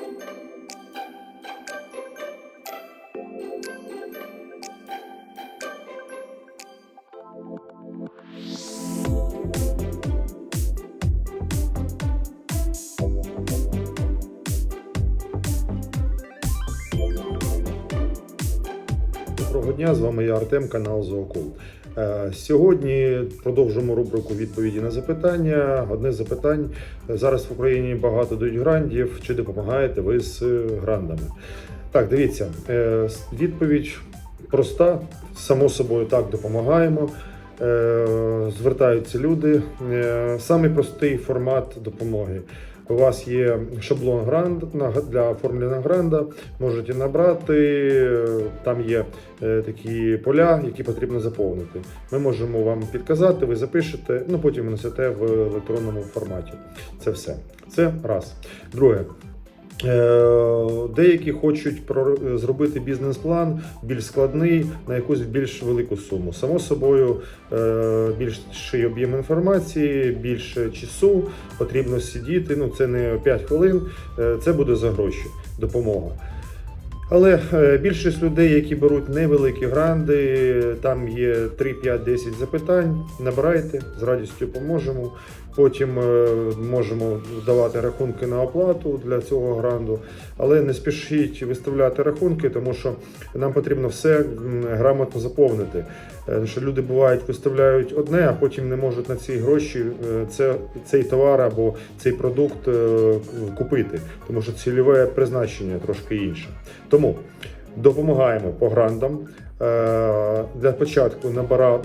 thank you Доброго дня, з вами я Артем, канал Зоокул. Е, Сьогодні продовжуємо рубрику відповіді на запитання. Одне з запитань зараз в Україні багато дають грандів. Чи допомагаєте ви з е, грандами? Так, дивіться, е, відповідь проста. Само собою так допомагаємо. Звертаються люди. Самий простий формат допомоги. У вас є шаблон гранд для оформлення гранда. Можете набрати. Там є е, такі поля, які потрібно заповнити. Ми можемо вам підказати, ви запишете, ну потім внесете в електронному форматі. Це все. Це раз. Друге. Е, Деякі хочуть зробити бізнес-план більш складний на якусь більш велику суму. Само собою, е, більший об'єм інформації, більше часу потрібно сидіти. Ну це не 5 хвилин, е, це буде за гроші, допомога. Але е, більшість людей, які беруть невеликі гранди, там є 3, 5, 10 запитань. Набирайте, з радістю поможемо. Потім е, можемо давати рахунки на оплату для цього гранду. Але не спішіть виставляти рахунки, тому що нам потрібно все грамотно заповнити. Е, що люди бувають, виставляють одне, а потім не можуть на ці гроші це, цей товар або цей продукт купити, тому що цільове призначення трошки інше. Тому допомагаємо по грандам. Е, Для початку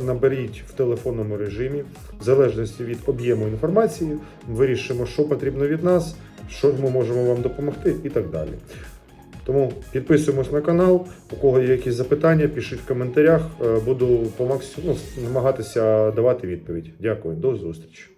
наберіть в телефонному режимі, в залежності від об'єму інформації, вирішимо, що потрібно від нас, що ми можемо вам допомогти і так далі. Тому підписуємось на канал. У кого є якісь запитання, пишіть в коментарях. Е, Буду по максимуму намагатися давати відповідь. Дякую, до зустрічі.